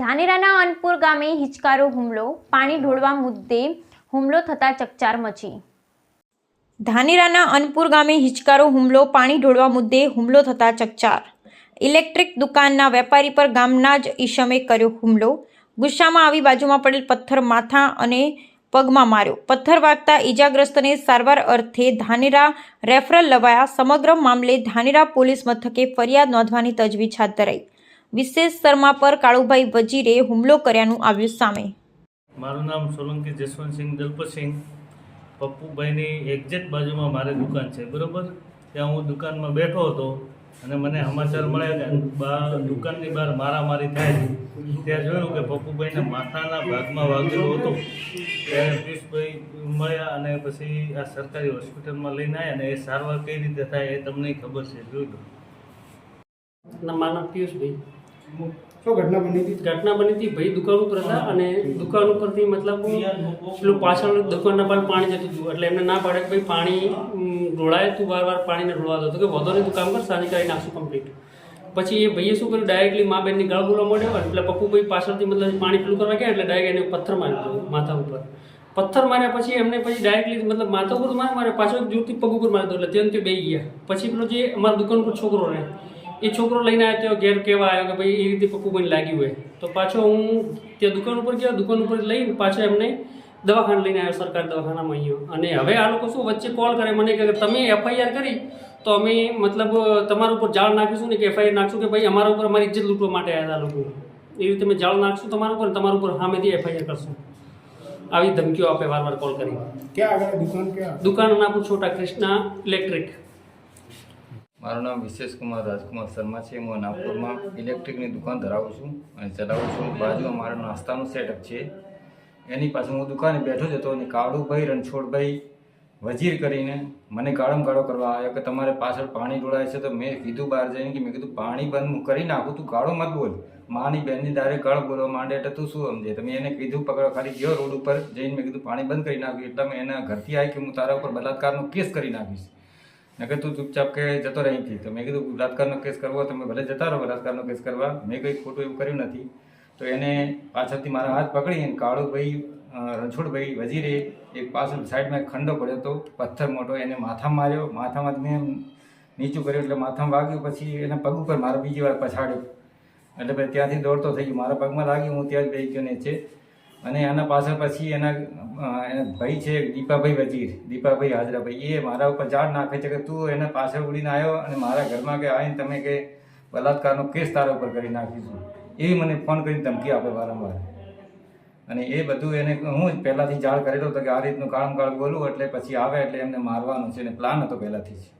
ધાનેરાના અનપુર ગામે હિચકારો હુમલો, પાણી ઢોળવા મુદ્દે હુમલો થતા ચકચાર મચી. ધાનેરાના અનપુર ગામે હિચકારો હુમલો, પાણી ઢોળવા મુદ્દે હુમલો થતા ચકચાર. ઇલેક્ટ્રિક દુકાનના વેપારી પર ગામના જ ઈશમે કર્યો હુમલો. ગુસ્સામાં આવી બાજુમાં પડેલ પથ્થર માથા અને પગમાં માર્યો. પથ્થર વાગતા ઈજાગ્રસ્તને સારવાર અર્થે ધાનેરા રેફરલ લવાયા. સમગ્ર મામલે ધાનેરા પોલીસ મથકે ફરિયાદ નોંધવાની તજવીજ હાથ ધરાઈ. વિશેષ શર્મા પર કાળુભાઈ વજીરે હુમલો કર્યાનું આવ્યું સામે. મારું નામ સોલંકી જસવંતસિંહ દલપતસિંહ. પપ્પુભાઈની એક્ઝેક્ટ બાજુમાં મારી દુકાન છે, બરાબર? ત્યાં હું દુકાનમાં બેઠો હતો અને મને સમાચાર મળ્યા કે બહાર દુકાનની બહાર મારામારી થાય ત્યાં જોયું કે પપ્પુભાઈને માથાના ભાગમાં વાગેલો હતો. ત્યારે પિયુષભાઈ મળ્યા અને પછી આ સરકારી હોસ્પિટલમાં લઈને આવ્યા અને એ સારવાર કઈ રીતે થાય એ તમને ખબર છે, જોઈ લો. મારા પિયુષભાઈ શું ઘટના બની હતી? ઘટના બની હતી ભાઈ દુકાન ઉપર હતા અને દુકાન ઉપરથી મતલબ પેલું પાછળ દુકાનના બહાર પાણી જતું હતું. એટલે એમને ના પાડે કે ભાઈ પાણી ઢોળાય તું વાર વાર પાણીને ઢોળવા દો. તો કે વધો નહીં તું કામ કર નાખશું કમ્પ્લીટ પછી એ ભાઈએ શું કર્યું? ડાયરેક્ટલી મા બેનની ગળ બોલવા માંડ્યો એટલે પપ્પુભાઈ પાછળથી મતલબ પાણી પેલું કરવા ગયા એટલે ડાયરેક્ટ એને પથ્થર મારી દીધો માથા ઉપર. પથ્થર માર્યા પછી એમને પછી ડાયરેક્ટલી મતલબ માથા ઉપર મારે મારે પાછળ જોરથી પગ ઉપર મારી દો એટલે ત્યાં તે બે ગયા. પછી પેલો જે અમારા દુકાન પર છોકરો રહે એ છોકરો લઈને આવ્યો ત્યાં ઘેર કહેવા આવ્યો કે ભાઈ એ રીતે પપ્પુભાઈને લાગ્યું હોય. તો પાછો હું ત્યાં દુકાન ઉપર ગયો દુકાન ઉપર લઈને પાછો એમને દવાખાને લઈને આવ્યો સરકારી દવાખાનામાં અહીંયા. અને હવે આ લોકો શું વચ્ચે કોલ કરે મને કે તમે એફઆઈઆર કરી તો અમે મતલબ તમારા ઉપર જાળ નાખીશું ને કે એફઆઈઆર નાખશું કે ભાઈ અમારા ઉપર અમારી ઇજ્જત લૂંટવા માટે આવ્યા હતા લોકો. એ રીતે અમે જાળ નાખશું તમારા ઉપર તમારા ઉપર સામેથી એફઆઈઆર કરશું. આવી ધમકીઓ આપે વાર વાર કોલ કરી ક્યાં આગળ? દુકાન ક્યાં? નામ છોટા કૃષ્ણા ઇલેક્ટ્રિક મારું નામ વિશેષ કુમાર રાજકુમાર શર્મા છે. હું નાગપુરમાં ઇલેક્ટ્રિકની દુકાન ધરાવું છું અને ચલાવું છું. બાજુમાં મારો નાસ્તાનું સેટઅપ છે. એની પાસે હું દુકાને બેઠો જ હતો અને કાળુભાઈ, રણછોડભાઈ, વજીર કરીને મને ગાળમ ગાળો કરવા આવ્યો કે તમારે પાછળ પાણી ઢોળાય છે તો મેં કીધું બહાર જઈને કે મેં કીધું, પાણી બંધ હું કરી નાખું, તું ગાળો મત બોલ. માની બેનની દારે ગાળો બોલવા માંડે એટલે તું શું સમજે? તમે એને કીધું, પકડો, ખાલી ગયો રોડ ઉપર જઈને મેં કીધું, પાણી બંધ કરી નાખ્યું એટલે મેં એના ઘરથી આવી કે હું તારા ઉપર બલાત્કારનો કેસ કરી નાખીશ. મેં તું ચૂપચાપ કે જતો રહી હતી તો મેં કીધું બલાત્કારનો કેસ કરવો તમે ભલે જતા રહો બલાત્કારનો કેસ કરવા. મેં કંઈ ખોટું એવું કર્યું નથી. તો એને પાછળથી મારા હાથ પકડી અને કાળુભાઈ રણછોડભાઈ વજીરે એક પાછળ સાઈડમાં ખંડો પડ્યો હતો, પથ્થર મોટો, એને માથામાં માર્યો. માથામાં મેં નીચું કર્યું એટલે માથામાં વાગ્યું, પછી એના પગ ઉપર મારો બીજી વાર પછાડ્યો. એટલે પછી ત્યાંથી દોડતો થઈ ગયો. મારા પગમાં લાગ્યું, હું ત્યાં જ બેસી ગયો નીચે. અને એના પાછળ પછી એના ભાઈ છે, દીપાભાઈ વજીર. દીપાભાઈ હાજરાભાઈ. એ મારા ઉપર ઝાડ નાખે છે કે તું એના પાછળ ઉડીને આવ્યો અને મારા ઘરમાં કે આવીને તમે કે બલાત્કારનો કેસ તારા ઉપર કરી નાખીશું. એવી મને ફોન કરીને ધમકી આપે વારંવાર. અને એ બધું એને હું પહેલાંથી જાણ કરેલો હતો કે આ રીતનું કાળમ કાળ બોલું એટલે પછી આવે એટલે એમને મારવાનું છે. અને પ્લાન હતો પહેલાંથી જ.